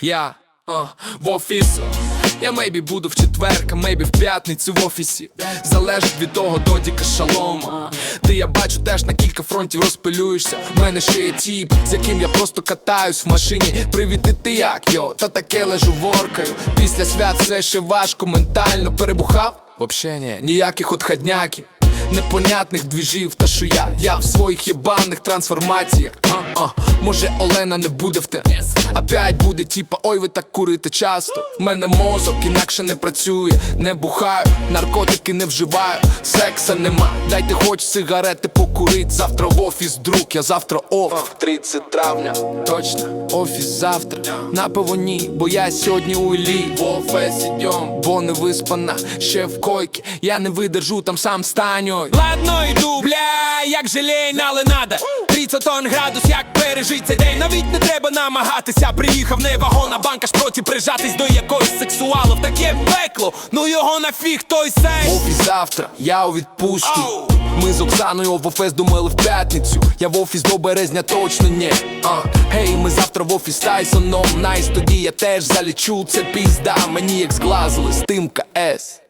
Я а, в офіс. Я мейбі буду в четверг, а мейбі в п'ятницю в офісі. Залежить від того додіка шалома. Ти я бачу теж на кілька фронтів розпилюєшся. В мене ще є тіп, з яким я просто катаюсь в машині. Привіт, і ти як йо, та таке лежу воркаю. Після свят все ще важко, ментально перебухав. Вообще ні, ніяких отходняків. Непонятних двіжів, та що я, я в своїх єбаних трансформаціях. А, а, може Олена не буде в ТС Опять буде типа, ой, ви так курите часто. В мене мозок інакше не працює, не бухаю, наркотики не вживаю, секса нема. Дайте хоч сигарети покурить. Завтра в офіс, друг, я завтра оф. 30 травня, точно, офіс завтра. На ні, бо я сьогодні у Іллі В офіс ідем, бо не виспана, ще в койки. Я не видержу, там сам станю. Ладно йду, бля, як желейна, але надо 30 тонн градус, як пережить цей день Навіть не треба намагатися, приїхав не вагон, а банка шпроті прижатись до якогось сексуалу В таке пекло, ну його нафіг той сей Офіс завтра, я у відпустці. Ми з Оксаною в офіс думали в п'ятницю. Я в офіс до березня точно ні. Гей, ми завтра в офіс Тайсоном. Найс, тоді я теж залічу. Це пізда, мені як зглазили з тим КС.